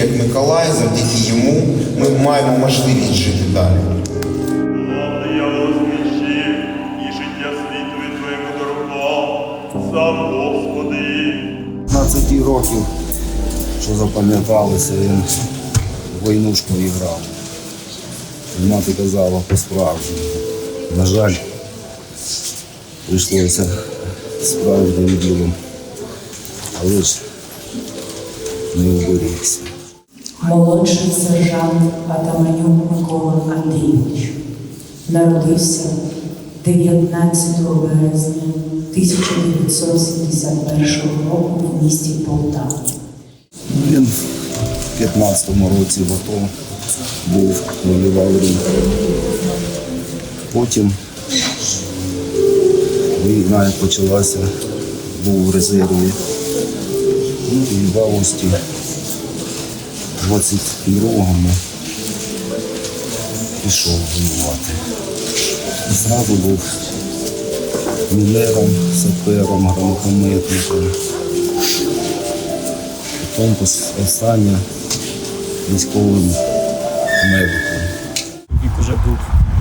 як Миколай, завдяки йому ми маємо можливість жити далі. Славний я возвіщив, і життя світові твоєму дорогам, сам Господи. 15 років, що запам'яталися, він в войнушку грав. Мати казала по-справжньому. На жаль, прийшлося справжнім ділом. Але ж не уберігся. Молодший сержант Атаманюк Микола Андрійович народився 19 березня 1971 року в місті Полтава. Він в 15-му році в АТО був, воював рік. Потім війна почалася, був в резерві. І в августі 22-му пішов воювати. Зразу був мінером, сапером, гранатометником. Потім останнє військовим медиком. Вік уже був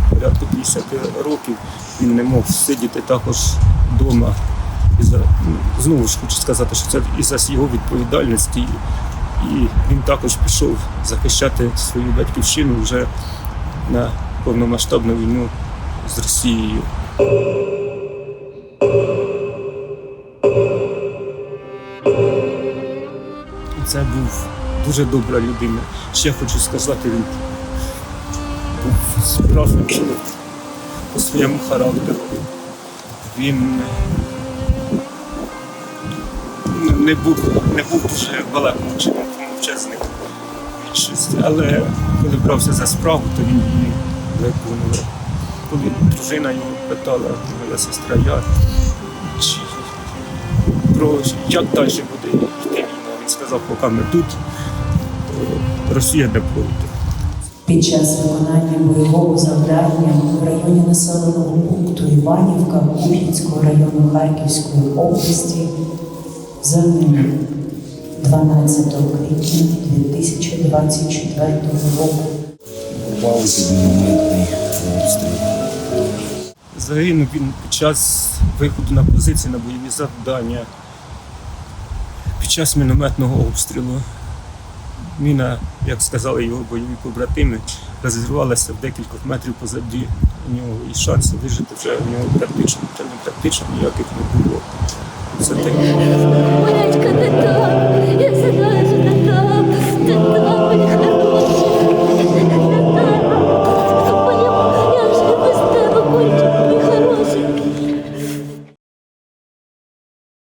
порядку 50 років, він не мог сидіти також вдома. І за, знову ж хочу сказати, що це із-за його відповідальності. І він також пішов захищати свою батьківщину вже на повномасштабну війну з Росією. Це був дуже добра людина. Ще хочу сказати, він був справжнім чоловіком по своєму характеру. Він не- був, не був дуже великим чином мовчазним більшості, але коли брався за справу, то він її виконував. Коли дружина його питала, моя сестра, я, чи, про як далі буде йти війна, він сказав, поки ми тут, Росія не пройде. Під час виконання бойового завдання в районі населеного пункту Іванівка Куп'янського району Харківської області загинув 12 квітня 2024 року. Попав під мінометний обстріл. Загинув він під час виходу на позиції на бойові завдання. Під час мінометного обстрілу міна, як сказали його бойові побратими, розірвалася в декількох метрів позаді нього, і шансів вижити вже в нього практично та практично ніяких не було. Це